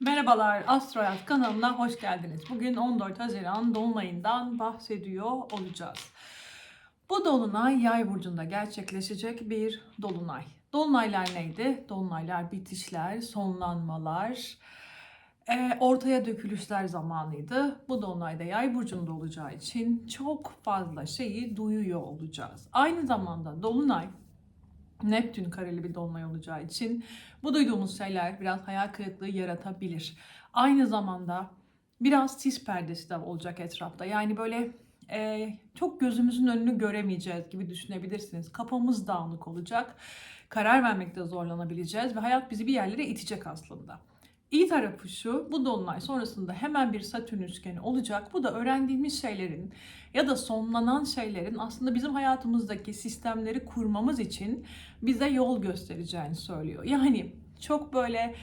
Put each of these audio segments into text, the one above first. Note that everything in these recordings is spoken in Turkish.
Merhabalar Astroyat kanalına hoş geldiniz. Bugün 14 Haziran Dolunay'ından bahsediyor olacağız. Bu Dolunay Yay burcunda gerçekleşecek bir Dolunay. Dolunaylar neydi? Dolunaylar bitişler, sonlanmalar, e, ortaya dökülüşler zamanıydı. Bu Dolunayda Yay burcunda olacağı için çok fazla şeyi duyuyor olacağız. Aynı zamanda Dolunay Neptün kareli bir dolunay olacağı için bu duyduğumuz şeyler biraz hayal kırıklığı yaratabilir. Aynı zamanda biraz sis perdesi de olacak etrafta. Yani böyle e, çok gözümüzün önünü göremeyeceğiz gibi düşünebilirsiniz. Kafamız dağınık olacak. Karar vermekte zorlanabileceğiz ve hayat bizi bir yerlere itecek aslında. İyi tarafı şu, bu dolunay sonrasında hemen bir satürn üçgeni olacak. Bu da öğrendiğimiz şeylerin ya da sonlanan şeylerin aslında bizim hayatımızdaki sistemleri kurmamız için bize yol göstereceğini söylüyor. Yani çok böyle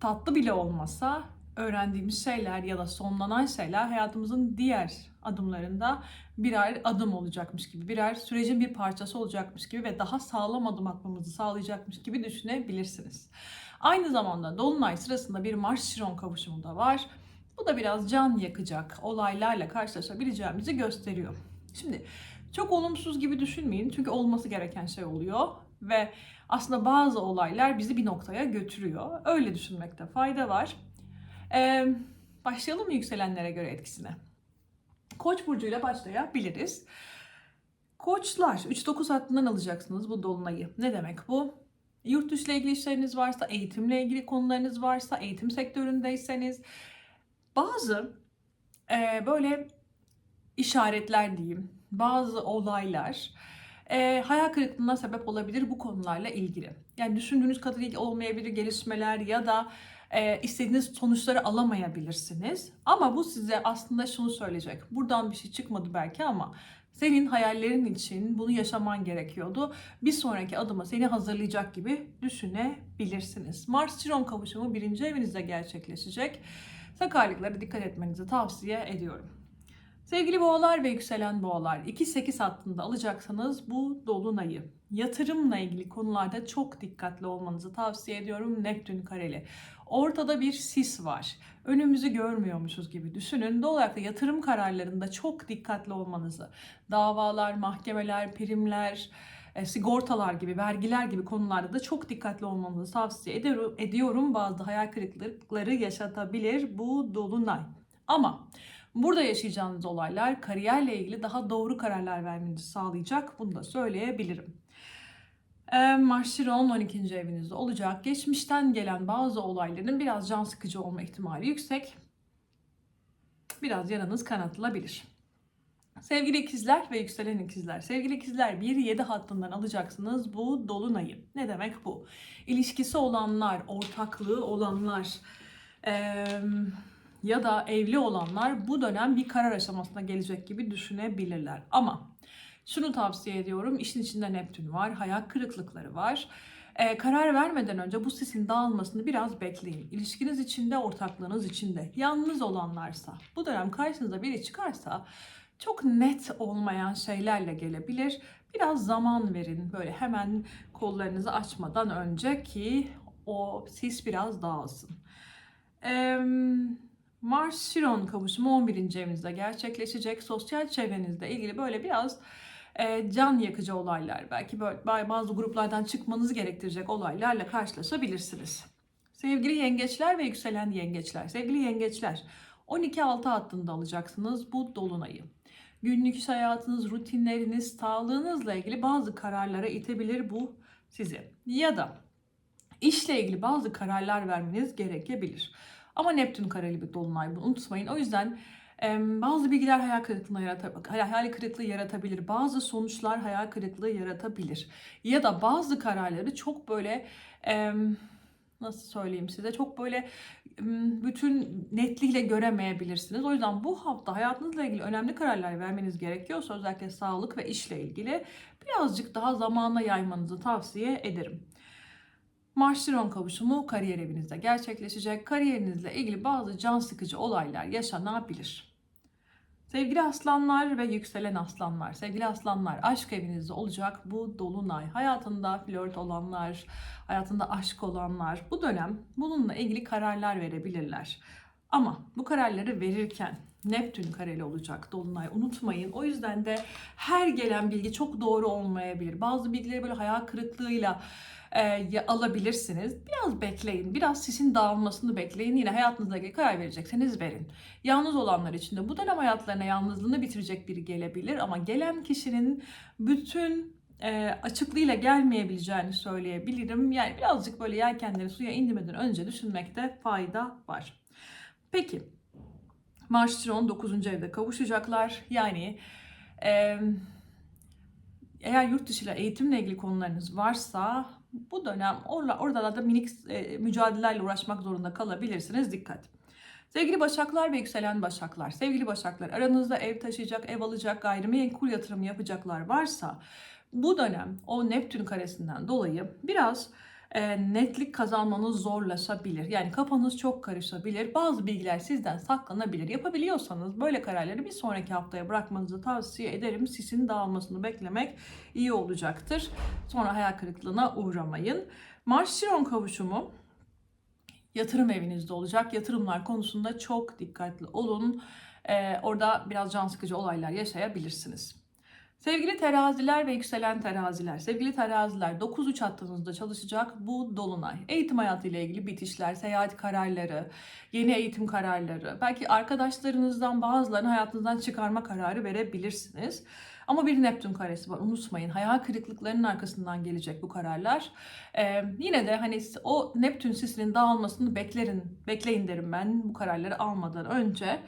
tatlı bile olmasa öğrendiğimiz şeyler ya da sonlanan şeyler hayatımızın diğer adımlarında birer adım olacakmış gibi, birer sürecin bir parçası olacakmış gibi ve daha sağlam adım atmamızı sağlayacakmış gibi düşünebilirsiniz. Aynı zamanda Dolunay sırasında bir Mars-Şiron kavuşumu da var. Bu da biraz can yakacak olaylarla karşılaşabileceğimizi gösteriyor. Şimdi çok olumsuz gibi düşünmeyin çünkü olması gereken şey oluyor ve aslında bazı olaylar bizi bir noktaya götürüyor. Öyle düşünmekte fayda var. Ee, başlayalım mı yükselenlere göre etkisine? Koç burcuyla başlayabiliriz. Koçlar 3-9 hattından alacaksınız bu dolunayı. Ne demek bu? Yurt dışı ile ilgili işleriniz varsa, eğitimle ilgili konularınız varsa, eğitim sektöründeyseniz bazı e, böyle işaretler diyeyim, bazı olaylar e, hayal kırıklığına sebep olabilir bu konularla ilgili. Yani düşündüğünüz kadar ilgili olmayabilir gelişmeler ya da e, istediğiniz sonuçları alamayabilirsiniz. Ama bu size aslında şunu söyleyecek. Buradan bir şey çıkmadı belki ama senin hayallerin için bunu yaşaman gerekiyordu. Bir sonraki adıma seni hazırlayacak gibi düşünebilirsiniz. Mars-Chiron kavuşumu birinci evinizde gerçekleşecek. Sakarlıklara dikkat etmenizi tavsiye ediyorum. Sevgili boğalar ve yükselen boğalar 2-8 hattında alacaksanız bu dolunayı yatırımla ilgili konularda çok dikkatli olmanızı tavsiye ediyorum. Neptün kareli. Ortada bir sis var. Önümüzü görmüyormuşuz gibi düşünün. Da yatırım kararlarında çok dikkatli olmanızı, davalar, mahkemeler, primler, e, sigortalar gibi, vergiler gibi konularda da çok dikkatli olmanızı tavsiye ediyorum. Bazı hayal kırıklıkları yaşatabilir bu dolunay. Ama Burada yaşayacağınız olaylar kariyerle ilgili daha doğru kararlar vermenizi sağlayacak. Bunu da söyleyebilirim. Ee, Mars Chiron 12. evinizde olacak. Geçmişten gelen bazı olayların biraz can sıkıcı olma ihtimali yüksek. Biraz yaranız kanatılabilir. Sevgili ikizler ve yükselen ikizler. Sevgili ikizler 1-7 hattından alacaksınız bu dolunayı. Ne demek bu? İlişkisi olanlar, ortaklığı olanlar, ee, ya da evli olanlar bu dönem bir karar aşamasına gelecek gibi düşünebilirler. Ama şunu tavsiye ediyorum. işin içinde Neptün var, hayal kırıklıkları var. Ee, karar vermeden önce bu sisin dağılmasını biraz bekleyin. İlişkiniz içinde, ortaklığınız içinde. Yalnız olanlarsa, bu dönem karşınıza biri çıkarsa çok net olmayan şeylerle gelebilir. Biraz zaman verin böyle hemen kollarınızı açmadan önce ki o sis biraz dağılsın. Eee Mars-Şiron kavuşumu 11. evinizde gerçekleşecek. Sosyal çevrenizle ilgili böyle biraz e, can yakıcı olaylar, belki böyle bazı gruplardan çıkmanızı gerektirecek olaylarla karşılaşabilirsiniz. Sevgili yengeçler ve yükselen yengeçler, sevgili yengeçler 12-6 hattında alacaksınız bu dolunayı. Günlük iş hayatınız, rutinleriniz, sağlığınızla ilgili bazı kararlara itebilir bu sizi. Ya da işle ilgili bazı kararlar vermeniz gerekebilir. Ama Neptün kareli bir dolunay bunu unutmayın. O yüzden bazı bilgiler hayal kırıklığına yaratabilir, hayal kırıklığı yaratabilir. Bazı sonuçlar hayal kırıklığı yaratabilir. Ya da bazı kararları çok böyle nasıl söyleyeyim size çok böyle bütün netliğiyle göremeyebilirsiniz. O yüzden bu hafta hayatınızla ilgili önemli kararlar vermeniz gerekiyorsa özellikle sağlık ve işle ilgili birazcık daha zamana yaymanızı tavsiye ederim. Mars-Chiron kavuşumu kariyer evinizde gerçekleşecek. Kariyerinizle ilgili bazı can sıkıcı olaylar yaşanabilir. Sevgili aslanlar ve yükselen aslanlar, sevgili aslanlar aşk evinizde olacak bu dolunay. Hayatında flört olanlar, hayatında aşk olanlar bu dönem bununla ilgili kararlar verebilirler. Ama bu kararları verirken Neptün kareli olacak Dolunay unutmayın. O yüzden de her gelen bilgi çok doğru olmayabilir. Bazı bilgileri böyle hayal kırıklığıyla e, alabilirsiniz. Biraz bekleyin. Biraz sisin dağılmasını bekleyin. Yine hayatınızda ilgili karar verecekseniz verin. Yalnız olanlar için de bu dönem hayatlarına yalnızlığını bitirecek biri gelebilir. Ama gelen kişinin bütün e, açıklığıyla gelmeyebileceğini söyleyebilirim. Yani birazcık böyle yelkenleri suya indirmeden önce düşünmekte fayda var. Peki Mars Chiron 9. evde kavuşacaklar. Yani e, eğer yurt dışı ile eğitimle ilgili konularınız varsa bu dönem orada, da minik e, mücadelelerle uğraşmak zorunda kalabilirsiniz. Dikkat. Sevgili Başaklar ve yükselen Başaklar, sevgili Başaklar aranızda ev taşıyacak, ev alacak, gayrimenkul yatırımı yapacaklar varsa bu dönem o Neptün karesinden dolayı biraz e, netlik kazanmanız zorlaşabilir. Yani kafanız çok karışabilir. Bazı bilgiler sizden saklanabilir. Yapabiliyorsanız böyle kararları bir sonraki haftaya bırakmanızı tavsiye ederim. Sisin dağılmasını beklemek iyi olacaktır. Sonra hayal kırıklığına uğramayın. Mars-Chiron kavuşumu yatırım evinizde olacak. Yatırımlar konusunda çok dikkatli olun. Ee, orada biraz can sıkıcı olaylar yaşayabilirsiniz. Sevgili teraziler ve yükselen teraziler, sevgili teraziler 9-3 hattınızda çalışacak bu dolunay. Eğitim hayatıyla ilgili bitişler, seyahat kararları, yeni eğitim kararları, belki arkadaşlarınızdan bazılarını hayatınızdan çıkarma kararı verebilirsiniz. Ama bir Neptün karesi var unutmayın. Hayal kırıklıklarının arkasından gelecek bu kararlar. Ee, yine de hani o Neptün sisinin dağılmasını beklerin, bekleyin derim ben bu kararları almadan önce.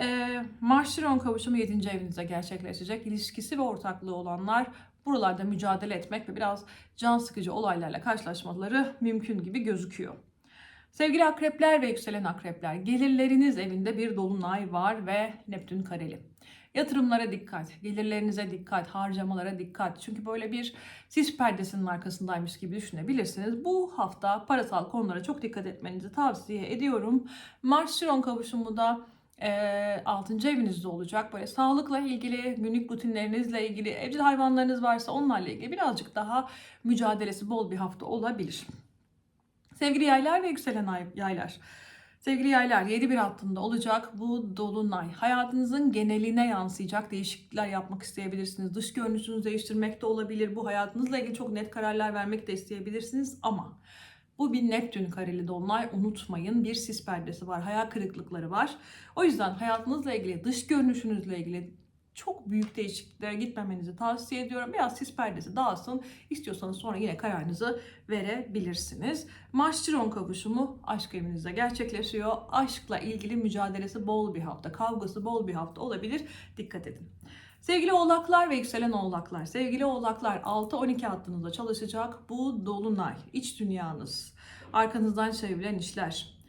Ee, Mars-Chiron kavuşumu 7. evinizde gerçekleşecek. İlişkisi ve ortaklığı olanlar buralarda mücadele etmek ve biraz can sıkıcı olaylarla karşılaşmaları mümkün gibi gözüküyor. Sevgili akrepler ve yükselen akrepler, gelirleriniz evinde bir dolunay var ve Neptün kareli. Yatırımlara dikkat, gelirlerinize dikkat, harcamalara dikkat. Çünkü böyle bir sis perdesinin arkasındaymış gibi düşünebilirsiniz. Bu hafta parasal konulara çok dikkat etmenizi tavsiye ediyorum. Mars-Chiron kavuşumu da e, 6. evinizde olacak. Böyle sağlıkla ilgili, günlük rutinlerinizle ilgili, evcil hayvanlarınız varsa onlarla ilgili birazcık daha mücadelesi bol bir hafta olabilir. Sevgili yaylar ve yükselen ay- yaylar. Sevgili yaylar 7 bir hattında olacak bu dolunay. Hayatınızın geneline yansıyacak değişiklikler yapmak isteyebilirsiniz. Dış görünüşünüzü değiştirmek de olabilir. Bu hayatınızla ilgili çok net kararlar vermek de isteyebilirsiniz ama bu bir Neptün kareli dolunay unutmayın. Bir sis perdesi var, hayal kırıklıkları var. O yüzden hayatınızla ilgili, dış görünüşünüzle ilgili çok büyük değişikliklere gitmemenizi tavsiye ediyorum. Biraz sis perdesi dağılsın. İstiyorsanız sonra yine kararınızı verebilirsiniz. Mars-Chiron kavuşumu aşk evinizde gerçekleşiyor. Aşkla ilgili mücadelesi bol bir hafta, kavgası bol bir hafta olabilir. Dikkat edin. Sevgili oğlaklar ve yükselen oğlaklar, sevgili oğlaklar 6-12 hattınızda çalışacak bu dolunay, iç dünyanız, arkanızdan çevrilen işler,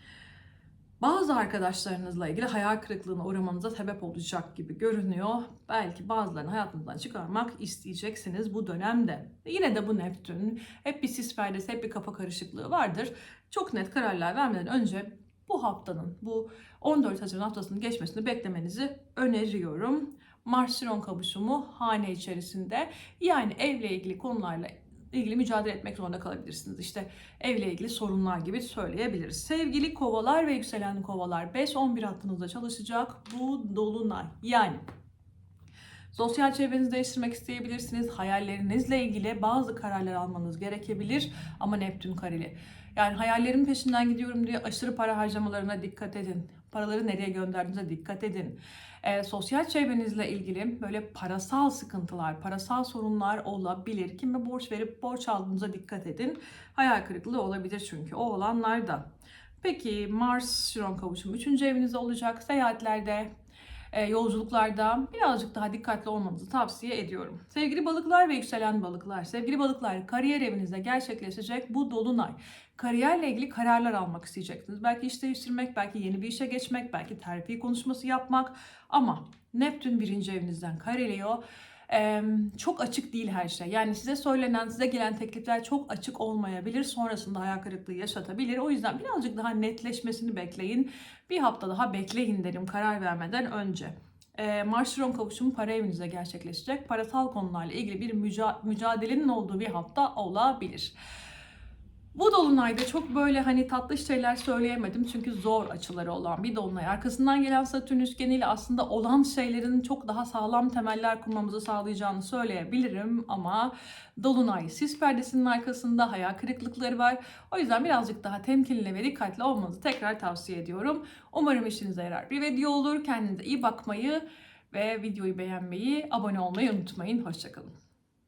bazı arkadaşlarınızla ilgili hayal kırıklığına uğramanıza sebep olacak gibi görünüyor. Belki bazılarını hayatınızdan çıkarmak isteyeceksiniz bu dönemde. Yine de bu Neptün hep bir sis perdesi, hep bir kafa karışıklığı vardır. Çok net kararlar vermeden önce bu haftanın, bu 14 Haziran haftasının geçmesini beklemenizi öneriyorum. Mars-Chiron kavuşumu hane içerisinde yani evle ilgili konularla ilgili mücadele etmek zorunda kalabilirsiniz. İşte evle ilgili sorunlar gibi söyleyebiliriz. Sevgili kovalar ve yükselen kovalar 5-11 hattınızda çalışacak bu dolunay. Yani sosyal çevrenizi değiştirmek isteyebilirsiniz. Hayallerinizle ilgili bazı kararlar almanız gerekebilir ama Neptün kareli. Yani hayallerimin peşinden gidiyorum diye aşırı para harcamalarına dikkat edin. Paraları nereye gönderdiğinize dikkat edin. Ee, sosyal çevrenizle ilgili böyle parasal sıkıntılar, parasal sorunlar olabilir. Kime borç verip borç aldığınıza dikkat edin. Hayal kırıklığı olabilir çünkü o olanlarda. Peki Mars-Chiron kavuşumu 3. evinizde olacak. Seyahatlerde, e, yolculuklarda birazcık daha dikkatli olmanızı tavsiye ediyorum. Sevgili balıklar ve yükselen balıklar, sevgili balıklar kariyer evinizde gerçekleşecek bu dolunay. Kariyerle ilgili kararlar almak isteyeceksiniz. Belki iş değiştirmek, belki yeni bir işe geçmek, belki terfi konuşması yapmak. Ama Neptün birinci evinizden kareliyor. Çok açık değil her şey. Yani size söylenen, size gelen teklifler çok açık olmayabilir. Sonrasında hayal kırıklığı yaşatabilir. O yüzden birazcık daha netleşmesini bekleyin. Bir hafta daha bekleyin derim karar vermeden önce. e, Mars-Chiron kavuşumu para evinize gerçekleşecek. Parasal konularla ilgili bir müca- mücadelenin olduğu bir hafta olabilir. Bu dolunayda çok böyle hani tatlı şeyler söyleyemedim çünkü zor açıları olan bir dolunay. Arkasından gelen Satürn üçgeniyle aslında olan şeylerin çok daha sağlam temeller kurmamızı sağlayacağını söyleyebilirim ama dolunay sis perdesinin arkasında hayal kırıklıkları var. O yüzden birazcık daha temkinli ve dikkatli olmanızı tekrar tavsiye ediyorum. Umarım işinize yarar bir video olur. Kendinize iyi bakmayı ve videoyu beğenmeyi, abone olmayı unutmayın. Hoşçakalın.